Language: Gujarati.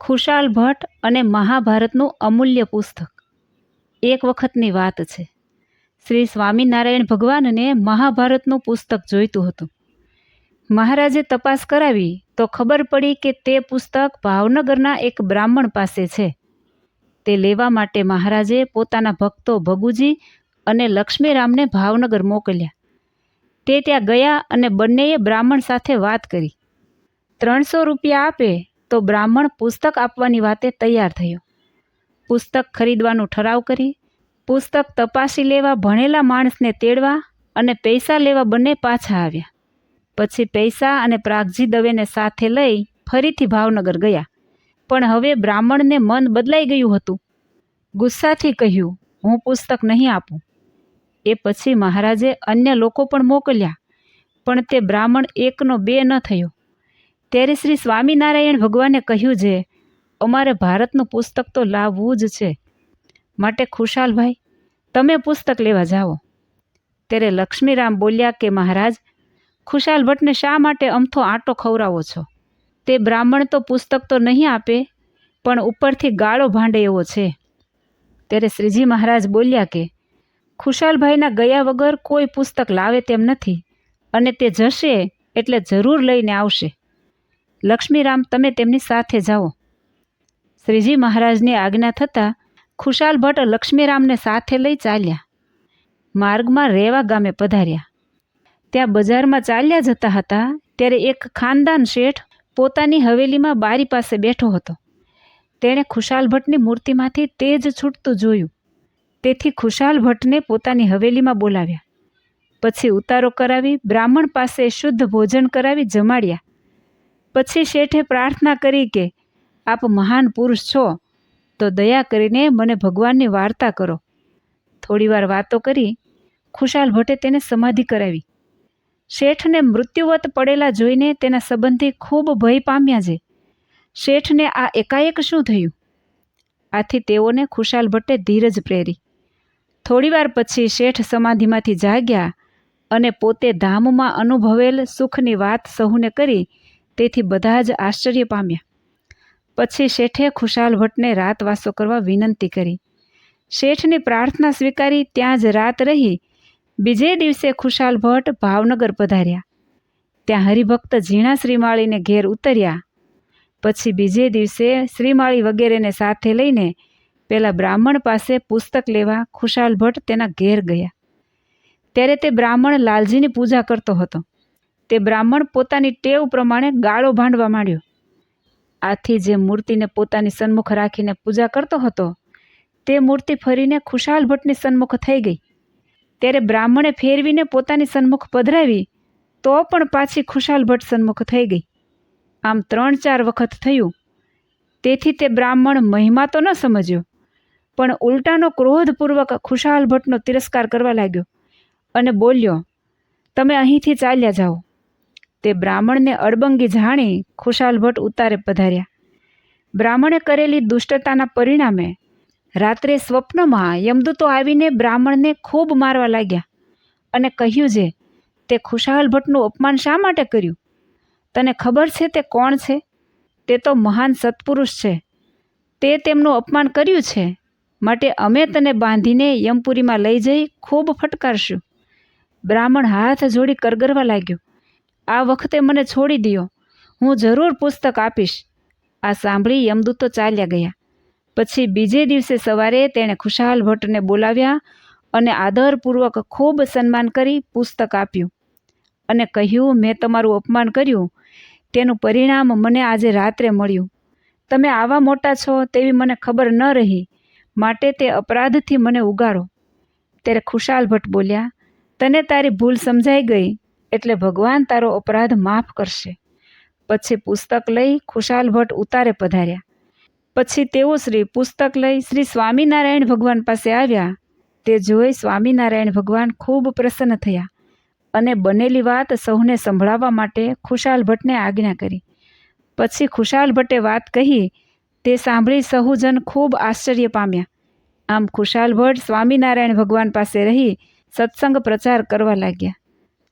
ખુશાલ ભટ્ટ અને મહાભારતનું અમૂલ્ય પુસ્તક. એક વખતની વાત છે. શ્રી સ્વામિનારાયણ ભગવાનને મહાભારતનું પુસ્તક જોઈતું હતું. મહારાજે તપાસ કરાવી તો ખબર પડી કે તે પુસ્તક ભાવનગરના એક બ્રાહ્મણ પાસે છે. તે લેવા માટે મહારાજે પોતાના ભક્તો ભગુજી અને લક્ષ્મીરામને ભાવનગર મોકલ્યા. તે ત્યાં ગયા અને બંનેએ બ્રાહ્મણ સાથે વાત કરી. ત્રણસો રૂપિયા આપે તો બ્રાહ્મણ પુસ્તક આપવાની વાતે તૈયાર થયો. પુસ્તક ખરીદવાનું ઠરાવ કરી, પુસ્તક તપાસી લેવા ભણેલા માણસને તેડવા અને પૈસા લેવા બંને પાછા આવ્યા. પછી પૈસા અને પ્રાગજી દવેને સાથે લઈ ફરીથી ભાવનગર ગયા. પણ હવે બ્રાહ્મણને મન બદલાઈ ગયું હતું. ગુસ્સાથી કહ્યું, હું પુસ્તક નહીં આપું. એ પછી મહારાજે અન્ય લોકો પણ મોકલ્યા, પણ તે બ્રાહ્મણ એકનો બે ન થયો. ત્યારે શ્રી સ્વામિનારાયણ ભગવાને કહ્યું છે, અમારે ભારતનું પુસ્તક તો લાવવું જ છે. માટે ખુશાલભાઈ તમે પુસ્તક લેવા જાઓ. ત્યારે લક્ષ્મીરામ બોલ્યા કે મહારાજ, ખુશાલ ભટ્ટને શા માટે અમથો આંટો ખવડાવો છો? તે બ્રાહ્મણ તો પુસ્તક તો નહીં આપે, પણ ઉપરથી ગાળો ભાંડે એવો છે. ત્યારે શ્રીજી મહારાજ બોલ્યા કે ખુશાલભાઈના ગયા વગર કોઈ પુસ્તક લાવે તેમ નથી, અને તે જશે એટલે જરૂર લઈને આવશે. લક્ષ્મીરામ, તમે તેમની સાથે જાઓ. શ્રીજી મહારાજની આજ્ઞા થતાં ખુશાલ ભટ્ટ લક્ષ્મીરામને સાથે લઈ ચાલ્યા. માર્ગમાં રેવા ગામે પધાર્યા. ત્યાં બજારમાં ચાલ્યા જતા હતા ત્યારે એક ખાનદાન શેઠ પોતાની હવેલીમાં બારી પાસે બેઠો હતો. તેણે ખુશાલ ભટ્ટની મૂર્તિમાંથી તેજ છૂટતું જોયું. તેથી ખુશાલ ભટ્ટને પોતાની હવેલીમાં બોલાવ્યા. પછી ઉતારો કરાવી, બ્રાહ્મણ પાસે શુદ્ધ ભોજન કરાવી જમાડ્યા. પછી શેઠે પ્રાર્થના કરી કે, આપ મહાન પુરુષ છો, તો દયા કરીને મને ભગવાનની વાર્તા કરો. થોડીવાર વાતો કરી, ખુશાલ ભટ્ટે તેને સમાધિ કરાવી. શેઠને મૃત્યુવત પડેલા જોઈને તેના સંબંધી ખૂબ ભય પામ્યા છે. શેઠને આ એકાએક શું થયું? આથી તેઓને ખુશાલ ભટ્ટે ધીરજ પ્રેરી. થોડીવાર પછી શેઠ સમાધિમાંથી જાગ્યા અને પોતે ધામમાં અનુભવેલ સુખની વાત સહુને કરી તેથી બધા જ આશ્ચર્ય પામ્યા. પછી શેઠે ખુશાલ ભટ્ટને રાતવાસો કરવા વિનંતી કરી. શેઠની પ્રાર્થના સ્વીકારી ત્યાં જ રાત રહી. બીજે દિવસે ખુશાલ ભટ્ટ ભાવનગર પધાર્યા. ત્યાં હરિભક્ત ઝીણા શ્રીમાળીને ઘેર ઉતર્યા. પછી બીજે દિવસે શ્રીમાળી વગેરેને સાથે લઈને પેલા બ્રાહ્મણ પાસે પુસ્તક લેવા ખુશાલ ભટ્ટ તેના ઘેર ગયા. ત્યારે તે બ્રાહ્મણ લાલજીની પૂજા કરતો હતો. તે બ્રાહ્મણ પોતાની ટેવ પ્રમાણે ગાળો ભાંડવા માંડ્યો. આથી જે મૂર્તિને પોતાની સન્મુખ રાખીને પૂજા કરતો હતો, તે મૂર્તિ ફરીને ખુશાલ ભટ્ટની સન્મુખ થઈ ગઈ. ત્યારે બ્રાહ્મણે ફેરવીને પોતાની સન્મુખ પધરાવી, તો પણ પાછી ખુશાલ ભટ્ટ સન્મુખ થઈ ગઈ. આમ ત્રણ ચાર વખત થયું. તેથી તે બ્રાહ્મણ મહિમા તો ન સમજ્યો, પણ ઉલટાનો ક્રોધપૂર્વક ખુશાલ ભટ્ટનો તિરસ્કાર કરવા લાગ્યો અને બોલ્યો, તમે અહીંથી ચાલ્યા જાઓ. તે બ્રાહ્મણને અડબંગી જાણી ખુશાલ ભટ્ટ ઉતારે પધાર્યા. બ્રાહ્મણે કરેલી દુષ્ટતાના પરિણામે રાત્રે સ્વપ્નમાં યમદૂતો આવીને બ્રાહ્મણને ખૂબ મારવા લાગ્યા અને કહ્યું છે તે ખુશાલ ભટ્ટનું અપમાન શા માટે કર્યું? તને ખબર છે તે કોણ છે? તે તો મહાન સત્પુરુષ છે. તે તેમનું અપમાન કર્યું છે. માટે અમે તને બાંધીને યમપુરીમાં લઈ જઈ ખૂબ ફટકારશું. બ્રાહ્મણ હાથ જોડી કરગરવા લાગ્યો. આ વખતે મને છોડી દો હું જરૂર પુસ્તક આપીશ. આ સાંભળી યમદૂતો ચાલ્યા ગયા. પછી બીજે દિવસે સવારે તેણે ખુશાલ ભટ્ટને બોલાવ્યા અને આદરપૂર્વક ખૂબ સન્માન કરી પુસ્તક આપ્યું. અને કહ્યું, મેં તમારું અપમાન કર્યું. તેનું પરિણામ મને આજે રાત્રે મળ્યું. તમે આવા મોટા છો તેવી મને ખબર ન રહી. માટે તે અપરાધથી મને ઉગાડો ત્યારે ખુશાલ ભટ્ટ બોલ્યા, તને તારી ભૂલ સમજાઈ ગઈ. એટલે ભગવાન તારો અપરાધ માફ કરશે. પછી પુસ્તક લઈ ખુશાલ ભટ્ટ ઉતારે પધાર્યા. પછી તેઓ શ્રી પુસ્તક લઈ શ્રી સ્વામિનારાયણ ભગવાન પાસે આવ્યા. તે જોઈ સ્વામિનારાયણ ભગવાન ખૂબ પ્રસન્ન થયા અને બનેલી વાત સૌને સંભળાવવા માટે ખુશાલ ભટ્ટને આજ્ઞા કરી. પછી ખુશાલ ભટ્ટે વાત કહી, તે સાંભળી સહુજન ખૂબ આશ્ચર્ય પામ્યા. આમ ખુશાલ ભટ્ટ સ્વામિનારાયણ ભગવાન પાસે રહી સત્સંગ પ્રચાર કરવા લાગ્યા.